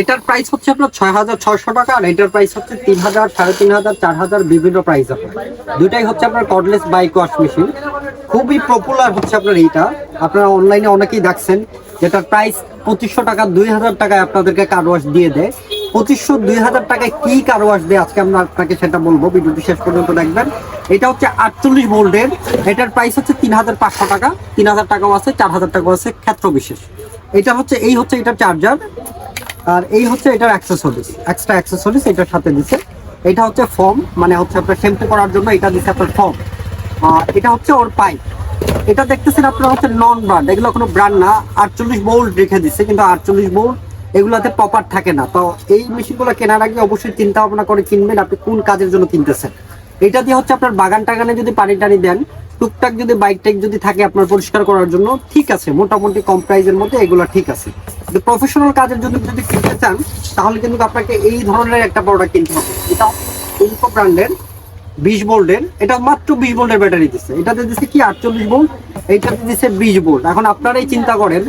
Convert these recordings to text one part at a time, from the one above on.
এটার প্রাইস হচ্ছে আপনার ছয় হাজার ছয়শো টাকা আর এটার প্রাইস হচ্ছে তিন হাজার সাড়ে তিন হাজার চার হাজার বিভিন্ন প্রাইস আপনার। দুইটাই হচ্ছে আপনার কর্ডলেস বাইক ওয়াশ মেশিন খুবই পপুলার হচ্ছে আপনার এইটা। আপনারা অনলাইনে অনেকেই দেখছেন, যেটার প্রাইস পঁচিশশো টাকা দুই হাজার টাকায় আপনাদেরকে কার ওয়াশ দিয়ে দেয়। পঁচিশশো দুই হাজার টাকায় কি কার ওয়াশ দেয় আজকে আমরা আপনাকে সেটা বলব, ভিডিওটি শেষ পর্যন্ত দেখবেন। এটা হচ্ছে আটচল্লিশ ভোল্টের, এটার প্রাইস হচ্ছে তিন হাজার পাঁচশো টাকা। তিন হাজার টাকাও আছে চার হাজার টাকাও আছে, ক্ষেত্র বিশেষ। এটা হচ্ছে, এই হচ্ছে এটার চার্জার আর এই হচ্ছে এটার অ্যাক্সেসরিজ এক্সট্রা অ্যাক্সেসরিজ এটার সাথে দিছে। এটা হচ্ছে ফর্ম মানে হচ্ছে আপনার শ্যাম্পু করার জন্য এটা দিচ্ছে আপনার ফর্ম আর এটা হচ্ছে ওর পাইপ এটা দেখতেছেন আপনার হচ্ছে নন ব্র্যান্ড এগুলো কোনো ব্র্যান্ড না। আটচল্লিশ বোল্ট রেখে দিচ্ছে কিন্তু আটচল্লিশ বোল্ট এগুলোতে প্রপার থাকে না। তো এই মেশিনগুলো কেনার আগে অবশ্যই চিন্তা ভাবনা করে কিনবেন আপনি কোন কাজের জন্য কিনতেছেন। এটা দিয়ে হচ্ছে আপনার বাগান টাগানে যদি পানি টানি দেন, টুকটাক যদি বাইক টাইক যদি থাকে আপনার পরিষ্কার করার জন্য, ঠিক আছে। মোটামুটি কম প্রাইজের মধ্যে এগুলো ঠিক আছে। প্রফেশনাল কাজের জন্য যদি কিনতে চান, তাহলে কিন্তু আপনাকে এই ধরনের একটা প্রোডাক্ট কিনতে হবে। এটা ইনকো ব্র্যান্ডের বিশ ভোল্টের এটা মাত্র বিশ ভোল্টের ব্যাটারি দিচ্ছে এটাতে দিচ্ছে কি? আটচল্লিশ ভোল্ট এইটাতে দিচ্ছে বিশ ভোল্ট এখন আপনারাই চিন্তা করেন,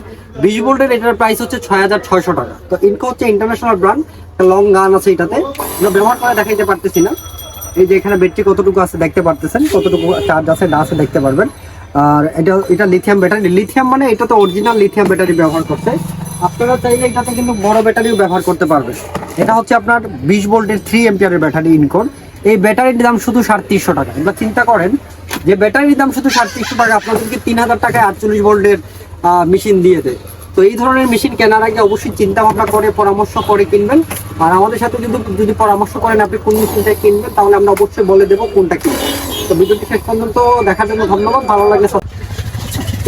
বিশ ভোল্টের এটার প্রাইস হচ্ছে ছয় হাজার ছয়শো টাকা। তো ইনকো হচ্ছে ইন্টারন্যাশনাল ব্র্যান্ড একটা লং গান আছে এটাতে। এগুলো ব্যবহার করে দেখাইতে পারতেছি না। এই যে এখানে ব্যাটারি কতটুকু আছে দেখতে পারতেছেন? কতটুকু চার্জ আছে না আছে দেখতে পারবেন। আর এটা এটা লিথিয়াম ব্যাটারি লিথিয়াম মানে এটা তো অরিজিনাল লিথিয়াম ব্যাটারি ব্যবহার করছে। আপনারা চাইলে এটাতে কিন্তু বড় ব্যাটারিও ব্যবহার করতে পারবেন। এটা হচ্ছে আপনার বিশ ভোল্টের থ্রি এম্পিয়ারের ব্যাটারি ইনকোন এই ব্যাটারির দাম শুধু সাড়ে তিনশো টাকা। এবার চিন্তা করেন, যে ব্যাটারির দাম শুধু সাড়ে তিনশো টাকা, আপনাদেরকে তিন হাজার টাকায় আটচল্লিশ ভোল্টের মেশিন দিয়ে দেয়। তো এই ধরনের মেশিন কেনার আগে অবশ্যই চিন্তা ভাবনা করে, পরামর্শ করে কিনবেন। আর আমাদের সাথে যদি যদি পরামর্শ করেন আপনি কোন মেশিনটা কিনবেন, তাহলে আমরা অবশ্যই বলে দেবো কোনটা কিনবেন। তো ভিডিওটি শেষ পর্যন্ত দেখার জন্য ধন্যবাদ। ভালো লাগলে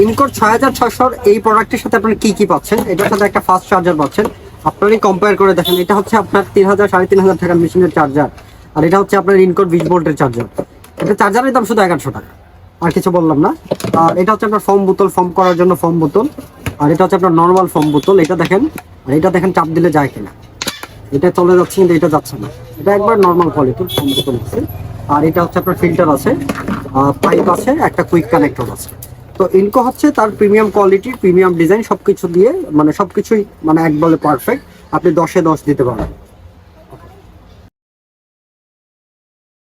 ইনকোর ছয় হাজার ছশোর এই প্রোডাক্টের সাথে আপনার কি কি পাচ্ছেন? এটার সাথে একটা ফাস্ট চার্জার পাচ্ছেন। আপনারই কম্পেয়ার করে দেখেন, এটা হচ্ছে আপনার তিন হাজার সাড়ে তিন হাজার টাকার মেশিনের চার্জার আর এটা হচ্ছে আপনার ইনকোর বিশ ভোল্টের চার্জার এটা চার্জারের দাম শুধু এগারোশো টাকা। আর কিছু বললাম না। আর এটা হচ্ছে আপনার ফর্ম বোতল ফর্ম করার জন্য ফর্ম বোতল। আর এটা হচ্ছে আপনার নর্মাল ফর্ম বোতল। এটা দেখেন, আর এটা দেখেন চাপ দিলে যায় কিনা। এটা চলে যাচ্ছে কিন্তু এটা যাচ্ছে না। এটা একবার নর্মাল কোয়ালিটির ফর্ম বোতল আছে। আর এটা হচ্ছে আপনার ফিল্টার আছে। পাইপ আছে, একটা কুইক কানেক্টর আছে। তো ইনকো হচ্ছে তার প্রিমিয়াম কোয়ালিটি প্রিমিয়াম ডিজাইন সবকিছু দিয়ে মানে সবকিছুই মানে এক বলে পারফেক্ট আপনি দশে দশ দিতে পারবেন।